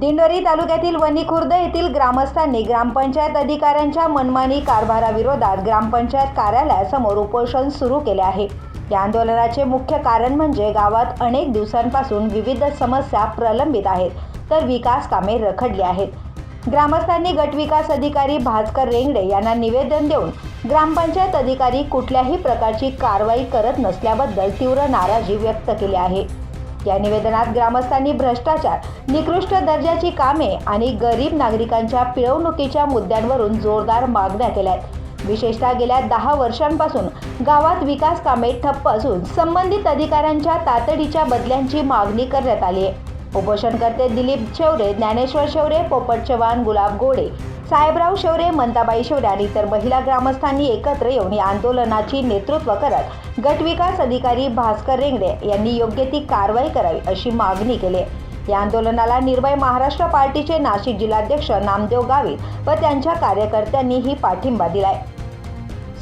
दिंडोरी तालुक्यातील वणी खुर्द येथील ग्रामस्थांनी ग्रामपंचायत अधिकाऱ्यांच्या मनमानी कारभाराविरोधात ग्रामपंचायत कार्यालयासमोर उपोषण सुरू केले आहे. या आंदोलनाचे मुख्य कारण म्हणजे गावात अनेक दिवसांपासून विविध समस्या प्रलंबित आहेत तर विकास कामे रखडली आहेत. ग्रामस्थांनी गटविकास अधिकारी भास्कर रेंगडे यांना निवेदन देऊन ग्रामपंचायत अधिकारी कुठल्याही प्रकारची कारवाई करत नसल्याबद्दल तीव्र नाराजी व्यक्त केली आहे. या निवेदनात ग्रामस्थांनी भ्रष्टाचार निकृष्ट दर्जाची कामे आणि गरीब नागरिकांच्या पिळवणुकीच्या मुद्द्यांवरून जोरदार मागण्या केल्या आहेत विशेषतः गेल्या दहा वर्षांपासून गावात विकास कामे ठप्प असून संबंधित अधिकाऱ्यांच्या तातडीच्या बदल्यांची मागणी करण्यात आली आहे. उपोषणकर्ते दिलीप शेवरे ज्ञानेश्वर शेवरे पोपट चव्हाण गुलाब गोडे साहेबराव शेवरे मंताबाई शेवरे आणि इतर महिला ग्रामस्थांनी एकत्र येऊन या आंदोलनाची नेतृत्व करत गटविकास अधिकारी भास्कर रेंगडे यांनी योग्य ती कारवाई करावी अशी मागणी केली. या आंदोलनाला निर्भय महाराष्ट्र पार्टीचे नाशिक जिल्हाध्यक्ष नामदेव गावित व त्यांच्या कार्यकर्त्यांनीही पाठिंबा दिलाय.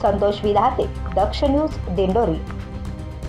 संतोष विधाते दक्ष न्यूज दिंडोरी.